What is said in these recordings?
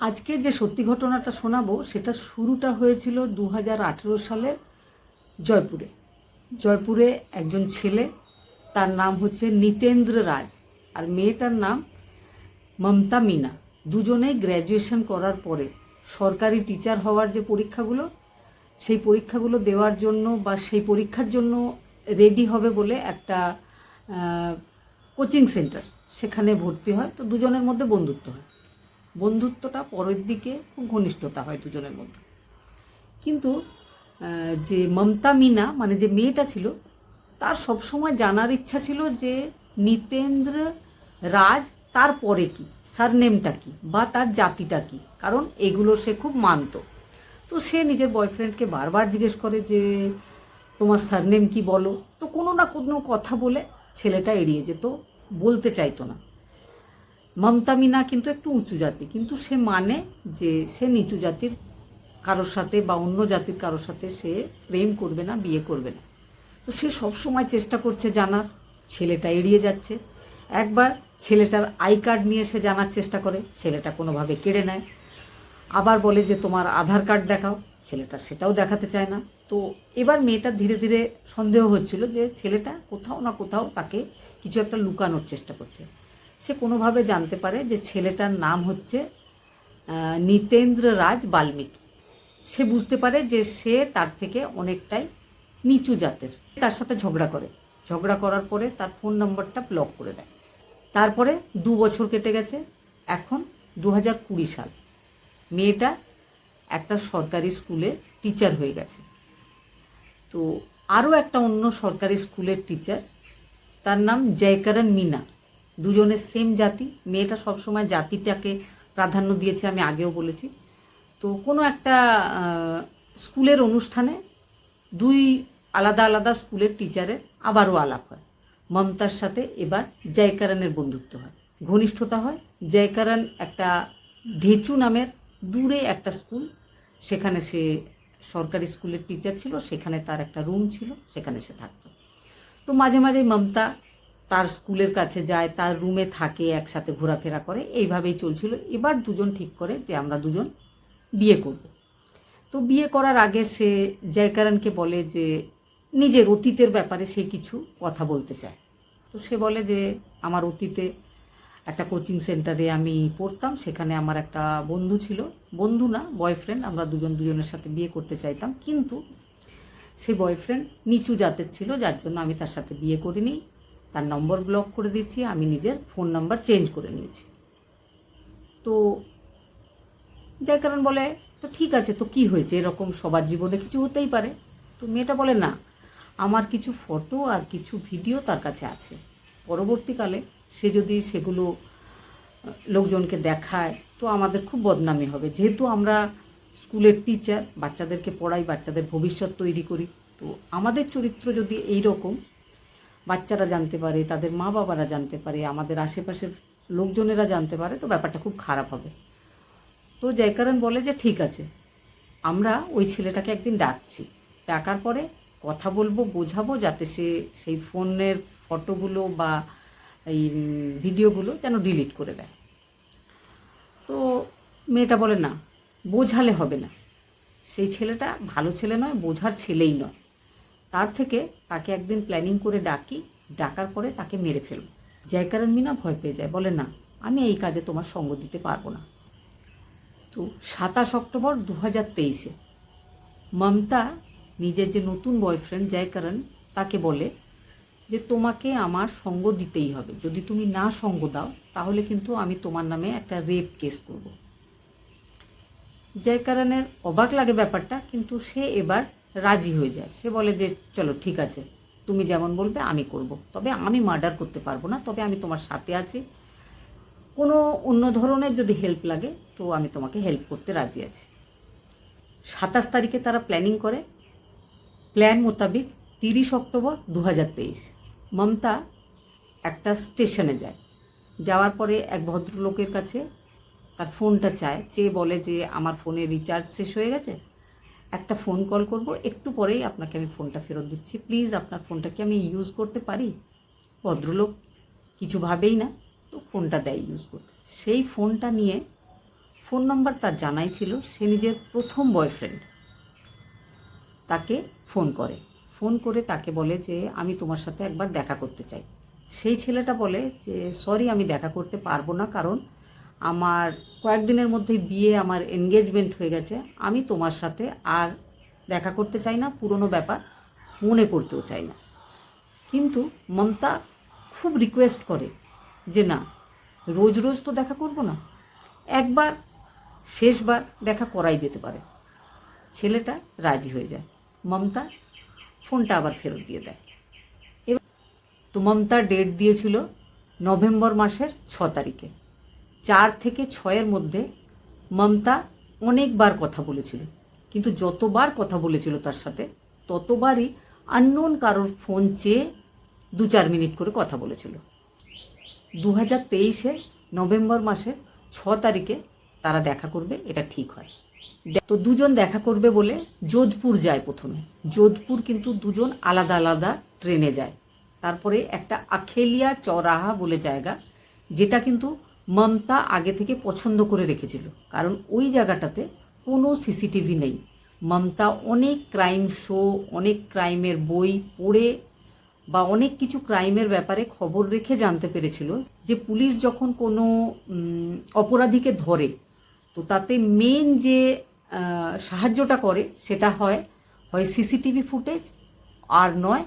আজকে যে সত্যি ঘটনাটা শোনাবো, সেটা শুরুটা হয়েছিল দু সালের জয়পুরে। জয়পুরে একজন ছেলে, তার নাম হচ্ছে নিতেন্দ্র রাজ আর মেয়েটার নাম মমতা মিনা। দুজনেই গ্র্যাজুয়েশন করার পরে সরকারি টিচার হওয়ার যে পরীক্ষাগুলো, সেই পরীক্ষাগুলো দেওয়ার জন্য বা সেই পরীক্ষার জন্য রেডি হবে বলে একটা কোচিং সেন্টার সেখানে ভর্তি হয়। তো দুজনের মধ্যে বন্ধুত্ব হয়। বন্ধুত্বটা পরের দিকে খুব ঘনিষ্ঠতা হয় দুজনের মধ্যে। কিন্তু যে মমতা মিনা মানে যে মেয়েটা ছিল, তার সবসময় জানার ইচ্ছা ছিল যে নিতেন্দ্র রাজ তার পরে কি সারনেমটা কি, বা তার জাতিটা কি, কারণ এগুলো সে খুব মানতো। তো সে নিজের বয়ফ্রেন্ডকে বারবার জিজ্ঞেস করে যে, তোমার সারনেম কি বলো? তো কোনো না কোনো কথা বলে ছেলেটা এড়িয়ে যেত, বলতে চাইতো না। মমতা মিনা কিন্তু একটু উঁচু জাতি, কিন্তু সে মানে যে সে নিচু জাতির কারোর সাথে বা অন্য জাতির কারোর সাথে সে প্রেম করবে না, বিয়ে করবে না। তো সে সবসময় চেষ্টা করছে জানার, ছেলেটা এড়িয়ে যাচ্ছে। একবার ছেলেটার আই কার্ড নিয়ে সে জানার চেষ্টা করে, ছেলেটা কোনোভাবে কেড়ে নেয়। আবার বলে যে, তোমার আধার কার্ড দেখাও। ছেলেটা সেটাও দেখাতে চায় না। তো এবার মেয়েটা ধীরে ধীরে সন্দেহ হচ্ছিল যে, ছেলেটা কোথাও না কোথাও তাকে কিছু একটা লুকানোর চেষ্টা করছে। সে কোনোভাবে জানতে পারে যে ছেলেটার নাম হচ্ছে নিতেন্দ্র রাজ বাল্মীকি। সে বুঝতে পারে যে সে তার থেকে অনেকটাই নিচু জাতের। তার সাথে ঝগড়া করে। ঝগড়া করার পরে তার ফোন নম্বরটা ব্লক করে দেয়। তারপরে দু বছর কেটে গেছে। এখন দু হাজার কুড়ি সাল। মেয়েটা একটা সরকারি স্কুলে টিচার হয়ে গেছে। তো আরও একটা অন্য সরকারি স্কুলের টিচার তার নাম জয়করণ মিনা। দুজনের সেম জাতি। মেয়েটা সবসময় জাতিটাকে প্রাধান্য দিয়েছে, আমি আগেও বলেছি। তো কোনো একটা স্কুলের অনুষ্ঠানে দুই আলাদা আলাদা স্কুলের টিচারের আবারও আলাপ হয়। মমতার সাথে এবার জয়কারণের বন্ধুত্ব হয়। ঘনিষ্ঠতা হয়। জয়কারণ একটা ঢেচু নামের দূরে একটা স্কুল। সেখানে সে সরকারি স্কুলের টিচার ছিল, সেখানে তার একটা রুম ছিল, সেখানে সে থাকতো। তো মাঝে মাঝে মমতা তার স্কুলের কাছে যায়, তার রুমে থাকে, একসাথে ঘোরাফেরা করে। এইভাবেই চলছিল। এবার দুজন ঠিক করে যে আমরা দুজন বিয়ে করব। তো বিয়ে করার আগে সে জয়কারণকে বলে যে নিজের অতীতের ব্যাপারে সে কিছু কথা বলতে চায়। তো সে বলে যে, আমার অতীতে একটা কোচিং সেন্টারে আমি পড়তাম, সেখানে আমার একটা বন্ধু ছিল। বন্ধু না বয়ফ্রেন্ড আমরা দুজন দুজনের সাথে বিয়ে করতে চাইতাম। কিন্তু সে বয়ফ্রেন্ড নিচু জাতের ছিল, যার জন্য আমি তার সাথে বিয়ে করিনি। তার নম্বর ব্লক করে দিয়েছি, আমি নিজের ফোন নাম্বার চেঞ্জ করে নিয়েছি। তো যার কারণ বলে, তো ঠিক আছে, তো কি হয়েছে? এরকম সবার জীবনে কিছু হতেই পারে। তো মেয়েটা বলে, না, আমার কিছু ফটো আর কিছু ভিডিও তার কাছে আছে। পরবর্তীকালে সে যদি সেগুলো লোকজনকে দেখায়, তো আমাদের খুব বদনামি হবে। যেহেতু আমরা স্কুলের টিচার বাচ্চাদেরকে পড়াই, বাচ্চাদের ভবিষ্যৎ তৈরি করি, তো আমাদের চরিত্র যদি এই রকম বাচ্চারা জানতে পারে, তাদের মা বাবারা জানতে পারে, আমাদের আশেপাশের লোকজনেরা জানতে পারে, তো ব্যাপারটা খুব খারাপ হবে। তো জয়কারণ বলে যে ঠিক আছে, আমরা ওই ছেলেটাকে একদিন ডাকছি। ডাকার পরে কথা বলব, বোঝাবো যাতে সে সেই ফোনের ফটোগুলো বা এই ভিডিওগুলো যেন ডিলিট করে দেয়। তো মেয়েটা বলে, না, বোঝালে হবে না। সেই ছেলেটা ভালো ছেলে নয়, বোঝার ছেলেই নয়। তার থেকে তাকে একদিন প্ল্যানিং করে ডাকি, ডাকার পরে তাকে মেরে ফেলব। জয়কারণ মিনা ভয় পেয়ে যায়, বলে, না, আমি এই কাজে তোমার সঙ্গ দিতে পারব না। তো সাতাশ অক্টোবর দু হাজার তেইশে মমতা নিজের যে নতুন বয়ফ্রেন্ড জয়করণ তাকে বলে যে, তোমাকে আমার সঙ্গ দিতেই হবে। যদি তুমি না সঙ্গ দাও, তাহলে কিন্তু আমি তোমার নামে একটা রেপ কেস করব। জয়করণের অবাক লাগে ব্যাপারটা, কিন্তু সে এবার রাজি হয়ে যায়। সে বলে যে, চলো, ঠিক আছে। তুমি যেমন বলবে, আমি করব। তবে আমি মার্ডার করতে পারব না। তবে আমি তোমার সাথে আছি। কোনো অন্য ধরনের যদি হেল্প লাগে, তো আমি তোমাকে হেল্প করতে রাজি আছি। সাতাশ তারিখে তারা প্ল্যানিং করে। প্ল্যান মোতাবিক তিরিশ অক্টোবর দু হাজার তেইশ। মমতা একটা স্টেশনে যায়। যাওয়ার পরে এক ভদ্রলোকের কাছে তার ফোনটা চায়। চেয়ে বলে যে, আমার ফোনে রিচার্জ শেষ হয়ে গেছে? একটা ফোন কল করব, একটু পরেই আপনাকে আমি ফোনটা ফেরত দিচ্ছি। প্লিজ আপনার ফোনটা কি আমি ইউজ করতে পারি? ভদ্রলোক কিছু ভাবেই না, তো ফোনটা দেয় ইউজ করতে। সেই ফোনটা নিয়ে ফোন নাম্বার তার জানাই ছিল, সে নিজের প্রথম বয়ফ্রেন্ড তাকে ফোন করে। ফোন করে তাকে বলে যে, আমি তোমার সাথে একবার দেখা করতে চাই। সেই ছেলেটা বলে যে সরি আমি দেখা করতে পারব না, কারণ আমার কয়েকদিনের মধ্যেই বিয়ে, আমার এনগেজমেন্ট হয়ে গেছে। আমি তোমার সাথে আর দেখা করতে চাই না, পুরনো ব্যাপার মনে করতেও চাই না। কিন্তু মমতা খুব রিকোয়েস্ট করে যে না, রোজ রোজ তো দেখা করব না, একবার, শেষবার দেখা করাই যেতে পারে। ছেলেটা রাজি হয়ে যায়। মমতা ফোনটা আবার ফেরত দিয়ে দেয়। এবার তো মমতা ডেট দিয়েছিল নভেম্বর মাসের ছ তারিখে। চার থেকে ছয়ের মধ্যে মমতা অনেকবার কথা বলেছিল। কিন্তু যতবার কথা বলেছিল তার সাথে, ততবারই আননোন কারোর ফোন চেয়ে দু চার মিনিট করে কথা বলেছিল। দু হাজার তেইশে নভেম্বর মাসের ছ তারিখে তারা দেখা করবে, এটা ঠিক হয়। তো দুজন দেখা করবে বলে যোধপুর যায় প্রথমে। যোধপুর কিন্তু দুজন আলাদা আলাদা ট্রেনে যায়। তারপরে একটা আখেলিয়া চৌরাহা বলে জায়গা, যেটা কিন্তু মমতা আগে থেকে পছন্দ করে রেখেছিল। কারণ ওই জায়গাটাতে কোনো সিসিটিভি নেই। মমতা অনেক ক্রাইম শো, অনেক ক্রাইমের বই পড়ে বা অনেক কিছু ক্রাইমের ব্যাপারে খবর রেখে জানতে পেরেছিল যে পুলিশ যখন কোনো অপরাধীকে ধরে, তো তাতে মেন যে সাহায্যটা করে সেটা হয় হয় সিসিটিভি ফুটেজ আর নয়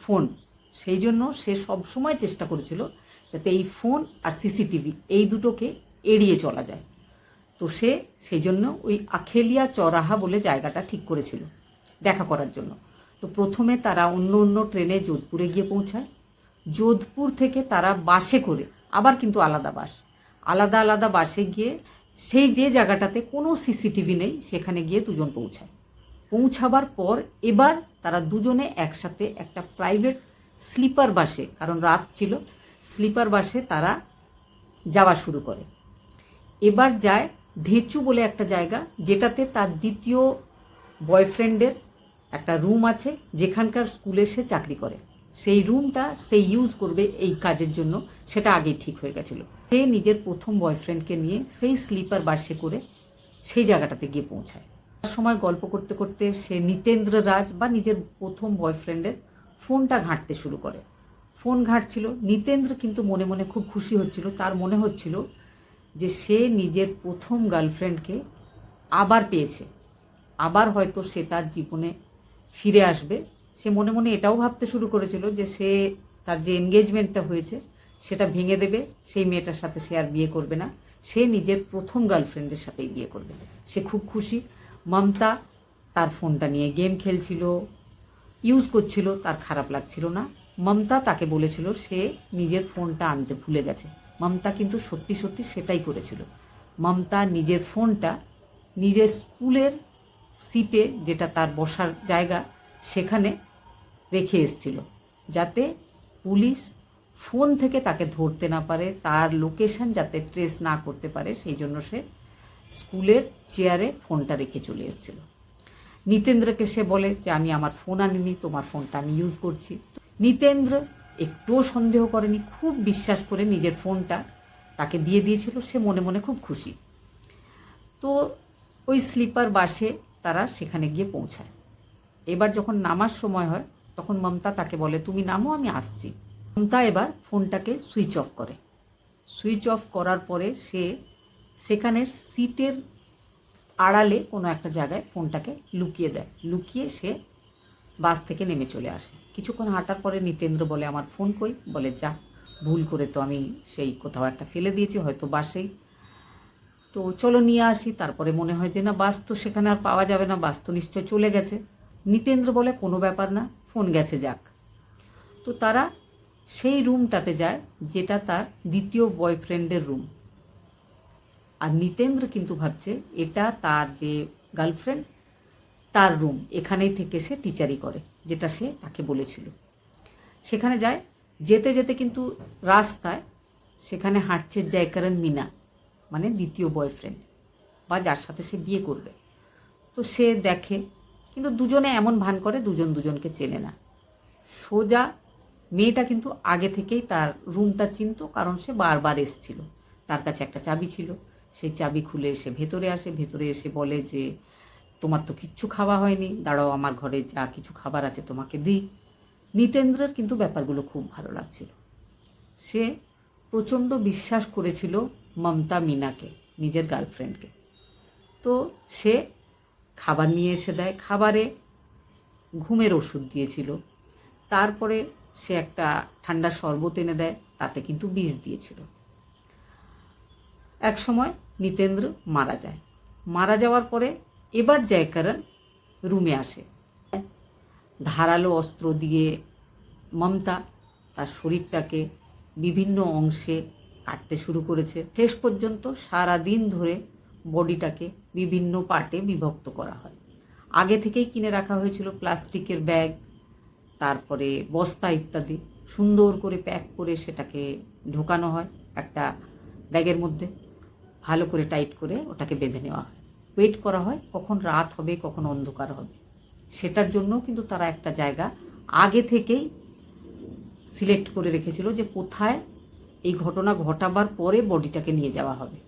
ফোন। সেই জন্য সে সবসময় চেষ্টা করেছিল যাতে এই ফোন আর সিসিটিভি এই দুটোকে এড়িয়ে চলা যায়। তো সে সেই জন্য ওই আখেলিয়া চরাহা বলে জায়গাটা ঠিক করেছিল দেখা করার জন্য। তো প্রথমে তারা অন্য অন্য ট্রেনে যোধপুরে গিয়ে পৌঁছায়। যোধপুর থেকে তারা বাসে করে আবার কিন্তু আলাদা বাস। আলাদা আলাদা বাসে গিয়ে সেই যে জায়গাটাতে কোনো সিসিটিভি নেই সেখানে গিয়ে দুজন পৌঁছায়। পৌঁছাবার পর এবার তারা দুজনে একসাথে একটা প্রাইভেট স্লিপার বাসে, কারণ রাত ছিল স্লিপার বাসে তারা যাওয়া শুরু করে। এবার যায় ঢেচু বলে একটা জায়গা, যেটাতে তার দ্বিতীয় বয়ফ্রেন্ডের একটা রুম আছে, যেখানকার স্কুলে সে চাকরি করে। সেই রুমটা সে ইউজ করবে এই কাজের জন্য, সেটা আগেই ঠিক হয়ে গেছিল। সে নিজের প্রথম বয়ফ্রেন্ডকে নিয়ে সেই স্লিপার বাসে করে সেই জায়গাটাতে গিয়ে পৌঁছায়। তার সময় গল্প করতে করতে সে নিতেন্দ্র রাজ বা নিজের প্রথম বয়ফ্রেন্ডের ফোনটা ঘাঁটতে শুরু করে। ফোন ঘাঁটছিল। নিতেন্দ্র কিন্তু মনে মনে খুব খুশি হচ্ছিল। তার মনে হচ্ছিল যে সে নিজের প্রথম গার্লফ্রেন্ডকে আবার পেয়েছে। আবার হয়তো সে তার জীবনে ফিরে আসবে। সে মনে মনে এটাও ভাবতে শুরু করেছিল যে সে তার যে এনগেজমেন্টটা হয়েছে, সেটা ভেঙে দেবে। সেই মেয়েটার সাথে সে আর বিয়ে করবে না। সে নিজের প্রথম গার্লফ্রেন্ডের সাথেই বিয়ে করবে। সে খুব খুশি। মমতা তার ফোনটা নিয়ে গেম খেলছিল ইউজ করছিল, তার খারাপ লাগছিল না। মমতা তাকে বলেছিল, সে নিজের ফোনটা আনতে ভুলে গেছে। মমতা কিন্তু সত্যি সত্যি সেটাই করেছিল। মমতা নিজের ফোনটা নিজের স্কুলের সিটে, যেটা তার বসার জায়গা, সেখানে রেখে এসছিল। যাতে পুলিশ ফোন থেকে তাকে ধরতে না পারে, তার লোকেশন যাতে ট্রেস না করতে পারে, সেই জন্য সে স্কুলের চেয়ারে ফোনটা রেখে চলে এসেছিল। নিতেন্দ্রকে সে বলে যে, আমি আমার ফোন আনিনি, তোমার ফোনটা আমি ইউজ করছি। নিতেন্দ্র একটুও সন্দেহ করেনি, খুব বিশ্বাস করে নিজের ফোনটা তাকে দিয়ে দিয়েছিল, সে মনে মনে খুব খুশি। তো ওই স্লিপার বাসে তারা সেখানে গিয়ে পৌঁছায়। এবার যখন নামার সময় হয়, তখন মমতা তাকে বলে, তুমি নামো, আমি আসছি। মমতা এবার ফোনটাকে সুইচ অফ করে। সুইচ অফ করার পরে সে সেখানের সিটের আড়ালে কোনো একটা জায়গায় ফোনটাকে লুকিয়ে দেয়। লুকিয়ে সে বাস থেকে নেমে চলে আসে। কিছুক্ষণ হাঁটার পরে নিতেন্দ্র বলে, আমার ফোন কই? বলে, যা, ভুল করে তো আমি সেই কোথাও একটা ফেলে দিয়েছি, হয়তো বাসেই। তো চলো নিয়ে আসি। তারপরে মনে হয় যে, না, বাস তো সেখানে আর পাওয়া যাবে না, বাস তো নিশ্চয় চলে গেছে। নিতেন্দ্র বলে, কোনো ব্যাপার না, ফোন গেছে, যাক। তো তারা সেই রুমটাতে যায়, যেটা তার দ্বিতীয় বয়ফ্রেন্ডের রুম। আর নিতেন্দ্র কিন্তু ভাবছে, এটা তার যে গার্লফ্রেন্ড তার রুম এখানেই থেকে সে টিচারি করে, যেটা সে তাকে বলেছিল। সেখানে যায়, যেতে যেতে কিন্তু রাস্তায় সেখানে হাঁটছে জয়করণ মিনা মানে দ্বিতীয় বয়ফ্রেন্ড বা যার সাথে সে বিয়ে করবে। তো সে দেখে, কিন্তু দুজনে এমন ভান করে, দুজন দুজনকে চেনে না। সোজা মেয়েটা কিন্তু আগে থেকেই তার রুমটা চিনতো, কারণ সে বারবার এসছিল। তার কাছে একটা চাবি ছিল, সেই চাবি খুলে সে ভেতরে আসে, ভেতরে এসে বলে যে তোমার তো কিচ্ছু খাওয়া হয়নি। দাঁড়াও, আমার ঘরে যা কিছু খাবার আছে তোমাকে দিই। নিতেন্দ্রের কিন্তু ব্যাপারগুলো খুব ভালো লাগছিল। সে প্রচণ্ড বিশ্বাস করেছিল মমতা মিনাকে, নিজের গার্লফ্রেন্ডকে। তো সে খাবার নিয়ে এসে দেয়। খাবারে ঘুমের ওষুধ দিয়েছিল। তারপরে সে একটা ঠান্ডা শরবত এনে দেয়, তাতে কিন্তু বিষ দিয়েছিল। এক সময় নিতেন্দ্র মারা যায়। মারা যাওয়ার পরে এবার জয়করণ রুমে আসে। ধারালো অস্ত্র দিয়ে মমতা তার শরীরটাকে বিভিন্ন অংশে কাটতে শুরু করেছে। শেষ পর্যন্ত সারা দিন ধরে বডিটাকে বিভিন্ন পার্টে বিভক্ত করা হয়। আগে থেকেই কিনে রাখা হয়েছিল প্লাস্টিকের ব্যাগ, তারপরে বস্তা ইত্যাদি। সুন্দর করে প্যাক করে সেটাকে ঢোকানো হয় একটা ব্যাগের মধ্যে। ভালো করে টাইট করে ওটাকে বেঁধে নেওয়া হয়। ওয়েট করা হয়, কখন রাত হবে, কখন অন্ধকার হবে। সেটার জন্য কিন্তু তারা একটা জায়গা আগে থেকেই সিলেক্ট করে রেখেছিল যে কোথায় এই ঘটনা ঘটাবার পরে বডিটাকে নিয়ে যাওয়া হবে।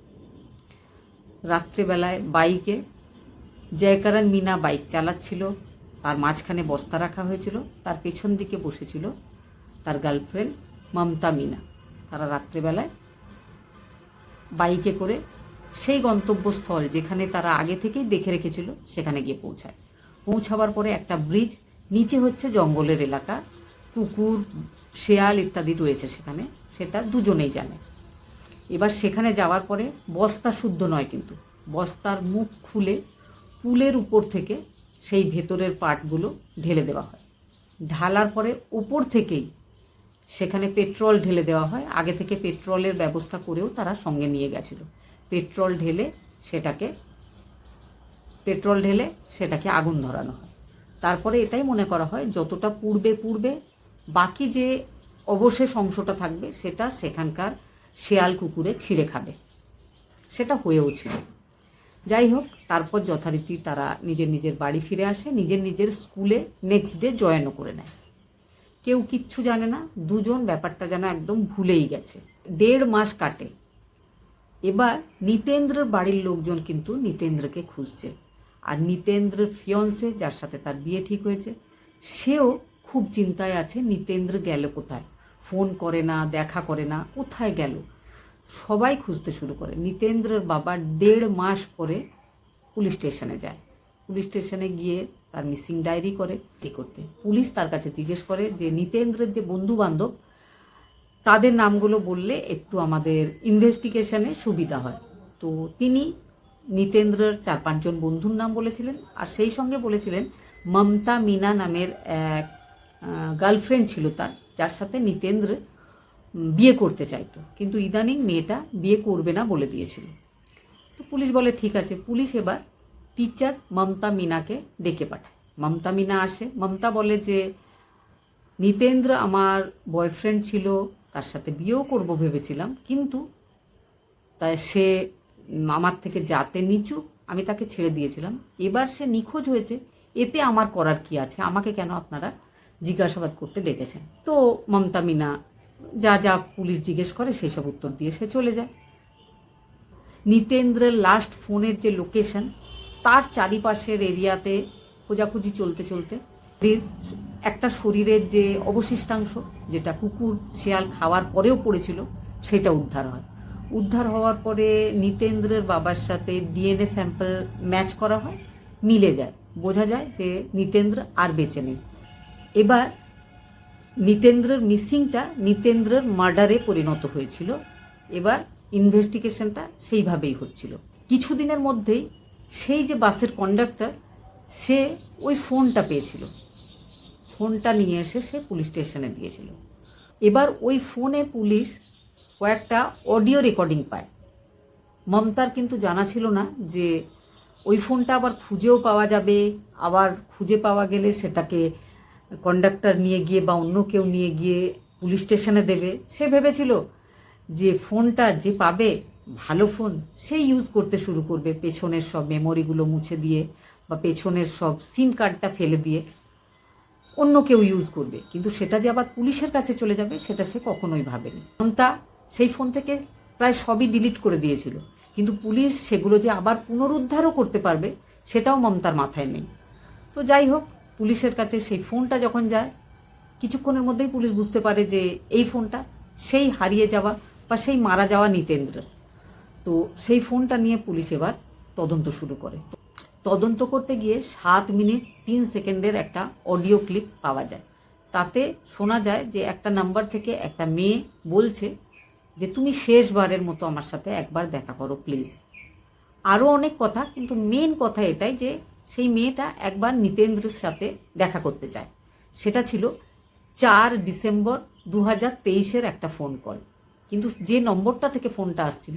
রাত্রেবেলায় বাইকে জয়কারণ মিনা বাইক চালাচ্ছিল, তার মাঝখানে বস্তা রাখা হয়েছিল, তার পেছন দিকে বসেছিল তার গার্লফ্রেন্ড মমতা মিনা। তারা রাত্রেবেলায় বাইকে করে সেই গন্তব্যস্থল যেখানে তারা আগে থেকেই দেখে রেখেছিল, সেখানে গিয়ে পৌঁছায়। পৌঁছাবার পরে একটা ব্রিজ নিচে হচ্ছে জঙ্গলের এলাকা কুকুর শেয়াল ইত্যাদি রয়েছে সেখানে, সেটা দুজনেই জানে। এবার সেখানে যাওয়ার পরে বস্তা শুদ্ধ নয় কিন্তু, বস্তার মুখ খুলে পুলের উপর থেকে সেই ভেতরের পার্টগুলো ঢেলে দেওয়া হয়। ঢালার পরে উপর থেকেই সেখানে পেট্রোল ঢেলে দেওয়া হয়, আগে থেকে পেট্রোলের ব্যবস্থা করেও তারা সঙ্গে নিয়ে গেছিল। পেট্রোল ঢেলে সেটাকে, পেট্রোল ঢেলে সেটাকে আগুন ধরানো হয়। তারপরে এটাই মনে করা হয়, যতটা পূর্বে পূর্বে বাকি যে অবশেষ অংশটা থাকবে সেটা সেখানকার শেয়াল কুকুরে ছিঁড়ে খাবে। সেটা হয়েও ছিল। যাই হোক, তারপর যথারীতি তারা নিজের নিজের বাড়ি ফিরে আসে, নিজের নিজের স্কুলে নেক্সট ডে জয়েনও করে নেয়। কেউ কিচ্ছু জানে না, দুজন ব্যাপারটা যেন একদম ভুলেই গেছে। দেড় মাস কাটে। এবার নিতেন্দ্রর বাড়ির লোকজন কিন্তু নিতেন্দ্রকে খুঁজছে। আর নিতেন্দ্রের ফিয়ন্সে যার সাথে তার বিয়ে ঠিক হয়েছে, সেও খুব চিন্তায় আছে, নিতেন্দ্র গেল কোথায়? ফোন করে না, দেখা করে না, কোথায় গেল? সবাই খুঁজতে শুরু করে। নিতেন্দ্রের বাবা দেড় মাস পরে পুলিশ স্টেশনে যায়। পুলিশ স্টেশনে গিয়ে তার মিসিং ডায়েরি করে কি করতে। পুলিশ তার কাছে জিজ্ঞেস করে যে, নিতেন্দ্রের যে বন্ধু বান্ধব তাদের নামগুলো বললে একটু আমাদের ইনভেস্টিগেশনে সুবিধা হয়। তো তিনি নিতেন্দ্রের চার পাঁচজন বন্ধুর নাম বলেছিলেন আর সেই সঙ্গে বলেছিলেন, মমতা মিনা নামের এক গার্লফ্রেন্ড ছিল তার, যার সাথে নিতেন্দ্র বিয়ে করতে চাইতো। কিন্তু ইদানিং মেয়েটা বিয়ে করবে না বলে দিয়েছিল। তো পুলিশ বলে, ঠিক আছে। পুলিশ এবার টিচার মমতা মিনাকে ডেকে পাঠায়। মমতা মিনা আসে। মমতা বলে যে, নিতেন্দ্র আমার বয়ফ্রেন্ড ছিল তার সাথে বিয়েও করব ভেবেছিলাম, কিন্তু তাই সে আমার থেকে যাতে নিচু, আমি তাকে ছেড়ে দিয়েছিলাম। এবার সে নিখোঁজ হয়েছে, এতে আমার করার কি আছে? আমাকে কেন আপনারা জিজ্ঞাসাবাদ করতে ডেকেছেন? তো মমতা মিনা, যা যা পুলিশ জিজ্ঞেস করে সেই সব উত্তর দিয়ে সে চলে যায়। নিতেন্দ্রের লাস্ট ফোনের যে লোকেশন তার চারিপাশের এরিয়াতে খোঁজাখুঁজি চলতে চলতে একটা শরীরের যে অবশিষ্টাংশ, যেটা কুকুর, শেয়াল খাওয়ার পরেও পড়েছিল, সেটা উদ্ধার হয়। উদ্ধার হওয়ার পরে নিতেন্দ্রের বাবার সাথে ডিএনএ স্যাম্পল ম্যাচ করা হয়, মিলে যায়। বোঝা যায় যে নিতেন্দ্র আর বেঁচে নেই। এবার নিতেন্দ্রের মিসিংটা নিতেন্দ্রের মার্ডারে পরিণত হয়েছিল। এবার ইনভেস্টিগেশনটা সেইভাবেই হচ্ছিল। কিছুদিনের মধ্যেই সেই যে বাসের কন্ডাক্টর সে ওই ফোনটা পেয়েছিল। ফোনটা নিয়ে এসে সে পুলিশ স্টেশনে দিয়েছিল। এবার ওই ফোনে পুলিশ কয়েকটা অডিও রেকর্ডিং পায়। মমতার কিন্তু জানা ছিল না যে ওই ফোনটা আবার খুঁজেও পাওয়া যাবে, আবার খুঁজে পাওয়া গেলে সেটাকে কন্ডাক্টর নিয়ে গিয়ে বা অন্য কেউ নিয়ে গিয়ে পুলিশ স্টেশনে দেবে। সে ভেবেছিল যে ফোনটা যে পাবে, ভালো ফোন সে ইউজ করতে শুরু করবে পেছনের সব মেমোরিগুলো মুছে দিয়ে বা পেছনের সব সিম কার্ডটা ফেলে দিয়ে। অন্য কেউ ইউজ করবে। কিন্তু সেটা যে আবার পুলিশের কাছে চলে যাবে, সেটা সে কখনোই ভাবেনি। মমতা সেই ফোন থেকে প্রায় সবই ডিলিট করে দিয়েছিল। কিন্তু পুলিশ সেগুলো যে আবার পুনরুদ্ধারও করতে পারবে, সেটাও মমতার মাথায় নেই। তো যাই হোক, পুলিশের কাছে সেই ফোনটা যখন যায়, কিছুক্ষণের মধ্যেই পুলিশ বুঝতে পারে যে এই ফোনটা সেই হারিয়ে যাওয়া বা সেই মারা যাওয়া নিতেন্দ্র তো সেই ফোনটা নিয়ে পুলিশ এবার তদন্ত শুরু করে। তদন্ত করতে গিয়ে সাত মিনিট তিন সেকেন্ডের একটা অডিও ক্লিপ পাওয়া যায়। তাতে শোনা যায় যে একটা নাম্বার থেকে একটা মেয়ে বলছে যে, তুমি শেষবারের মতো আমার সাথে একবার দেখা করো, প্লিজ। আরও অনেক কথা, কিন্তু মেন কথা এটাই যে, সেই মেয়েটা একবার নিতেন্দ্রের সাথে দেখা করতে চায় সেটা ছিল চার ডিসেম্বর দু হাজার তেইশের একটা ফোন কল। কিন্তু যে নম্বরটা থেকে ফোনটা আসছিল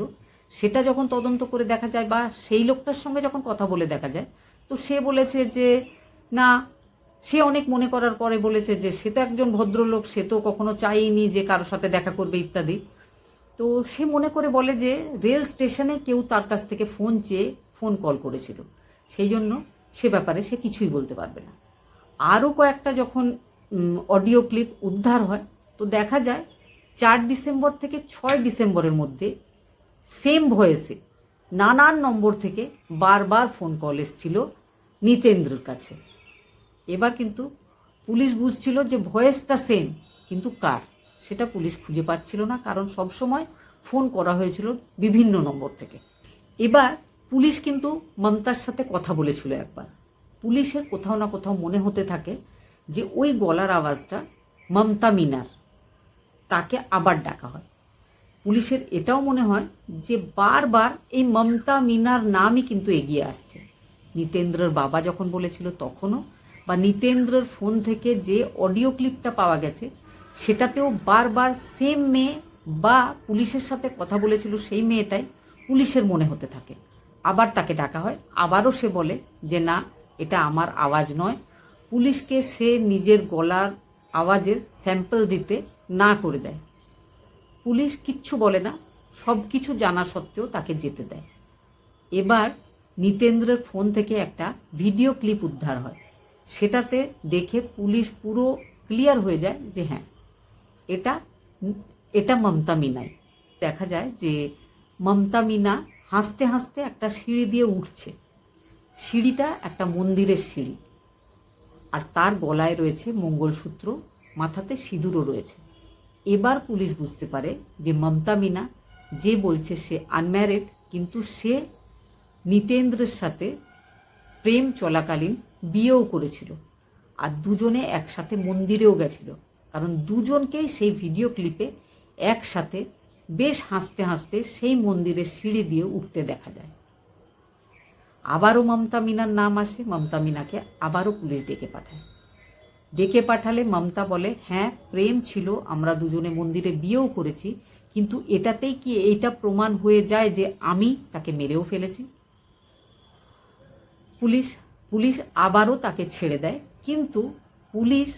সেটা যখন তদন্ত করে দেখা যায় বা সেই লোকটার সঙ্গে যখন কথা বলে দেখা যায়, তো সে বলেছে যে, না, সে অনেক মনে করার পরে বলেছে যে, সে তো একজন ভদ্রলোক, সে তো কখনো চাইনি যে কারোর সাথে দেখা করবে, ইত্যাদি। তো সে মনে করে বলে যে, রেল স্টেশনে কেউ তার কাছ থেকে ফোন চেয়ে ফোন কল করেছিল। সেই জন্য সে ব্যাপারে সে কিছুই বলতে পারবে না। আরও কয়েকটা যখন অডিও ক্লিপ উদ্ধার হয়, তো দেখা যায় চার ডিসেম্বর থেকে ছয় ডিসেম্বরের মধ্যে সেম ভয়েসে নানান নম্বর থেকে বারবার ফোন কল এসেছিল নিতেন্দ্রের কাছে। এবার কিন্তু পুলিশ বুঝছিল যে ভয়েসটা সেম, কিন্তু কার? সেটা পুলিশ খুঁজে পাচ্ছিল না, কারণ সবসময় ফোন করা হয়েছিল বিভিন্ন নম্বর থেকে। এবার পুলিশ কিন্তু মমতার সাথে কথা বলেছিল একবার। পুলিশের কোথাও না কোথাও মনে হতে থাকে যে ওই গলার আওয়াজটা মমতা মিনার, তাকে আবার ডাকা হয়। পুলিশের এটাও মনে হয় যে বারবার এই মমতা মিনার নামই কিন্তু এগিয়ে আসছে। নিতেন্দ্রর বাবা যখন বলেছিল তখনও, বা নিতেন্দ্রর ফোন থেকে যে অডিও ক্লিপটা পাওয়া গেছে, সেটাতেও বারবার সেম মেয়ে বা পুলিশের সাথে কথা বলেছিল সেই মেয়েটাই পুলিশের মনে হতে থাকে। আবার তাকে ডাকা হয়, আবারও সে বলে যে, না, এটা আমার আওয়াজ নয়। পুলিশকে সে নিজের গলার আওয়াজের স্যাম্পল দিতে না করে দেয়। পুলিশ কিচ্ছু বলে না, সব কিছু জানা সত্ত্বেও তাকে যেতে দেয়। এবার নিতেন্দ্রের ফোন থেকে একটা ভিডিও ক্লিপ উদ্ধার হয়। সেটাতে দেখে পুলিশ পুরো ক্লিয়ার হয়ে যায় যে হ্যাঁ এটা এটা মমতা মিনাই। দেখা যায় যে মমতা মিনা হাসতে হাসতে একটা সিঁড়ি দিয়ে উঠছে। সিঁড়িটা একটা মন্দিরের সিঁড়ি। আর তার গলায় রয়েছে মঙ্গলসূত্র, মাথাতে সিঁদুরও রয়েছে। এবার পুলিশ বুঝতে পারে যে মমতা মিনা যে বলছে সে আনম্যারিড কিন্তু সে নিতেন্দ্রের সাথে প্রেম চলাকালীন বিয়েও করেছিল। আর দুজনে একসাথে মন্দিরেও গেছিল। কারণ দুজনকেই সেই ভিডিও ক্লিপে একসাথে বেশ হাসতে হাসতে সেই মন্দিরের সিঁড়ি দিয়ে উঠতে দেখা যায়। আবারও মমতা মিনার নাম আসে, মমতা মিনাকে আবারও পুলিশ ডেকে পাঠায়। ডেকে পাঠালে মমতা বলে হ্যাঁ প্রেম ছিল, আমরা দুজনে মন্দিরে বিয়েও করেছি, কিন্তু এটাতেই কি এইটা প্রমাণ হয়ে যায় যে আমি তাকে মেরেও ফেলেছি? পুলিশ পুলিশ আবারও তাকে ছেড়ে দেয়, কিন্তু পুলিশ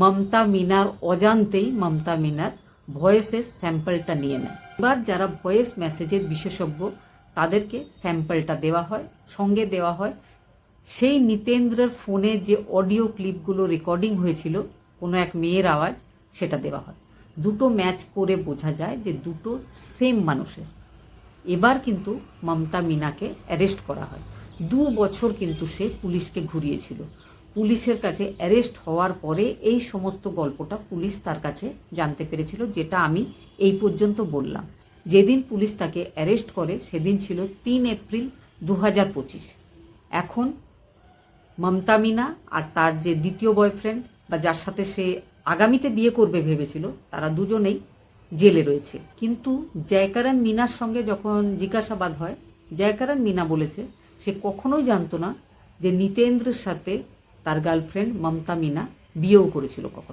মমতা মিনার অজান্তেই মমতা মিনার ভয়েসের স্যাম্পলটা নিয়ে নেয়। এবার যারা ভয়েস মেসেজের বিশেষজ্ঞ, তাদেরকে স্যাম্পলটা দেওয়া হয়, সঙ্গে দেওয়া হয় সেই নিতেন্দ্রের ফোনে যে অডিও ক্লিপগুলো রেকর্ডিং হয়েছিল, কোনো এক মেয়ের আওয়াজ, সেটা দেওয়া হয়। দুটো ম্যাচ করে বোঝা যায় যে দুটো সেম মানুষের। এবার কিন্তু মমতা মিনাকে অ্যারেস্ট করা হয়। দু বছর কিন্তু সে পুলিশকে ঘুরিয়েছিল। পুলিশের কাছে অ্যারেস্ট হওয়ার পরে এই সমস্ত গল্পটা পুলিশ তার কাছে জানতে পেরেছিল, যেটা আমি এই পর্যন্ত বললাম। যেদিন পুলিশ তাকে অ্যারেস্ট করে, সেদিন ছিল তিন এপ্রিল দু হাজার পঁচিশ। এখন মমতা মিনা আর তার যে দ্বিতীয় বয়ফ্রেন্ড বা যার সাথে সে আগামীতে বিয়ে করবে ভেবেছিল, তারা দুজনেই জেলে রয়েছে। কিন্তু জয়কারণ মিনার সঙ্গে যখন জিজ্ঞাসাবাদ হয় জয়কারণ মিনা বলেছে, সে কখনোই জানতো না যে নিতেন্দ্রের সাথে তার গার্লফ্রেন্ড মমতা মিনা বিয়েও করেছিল কখন।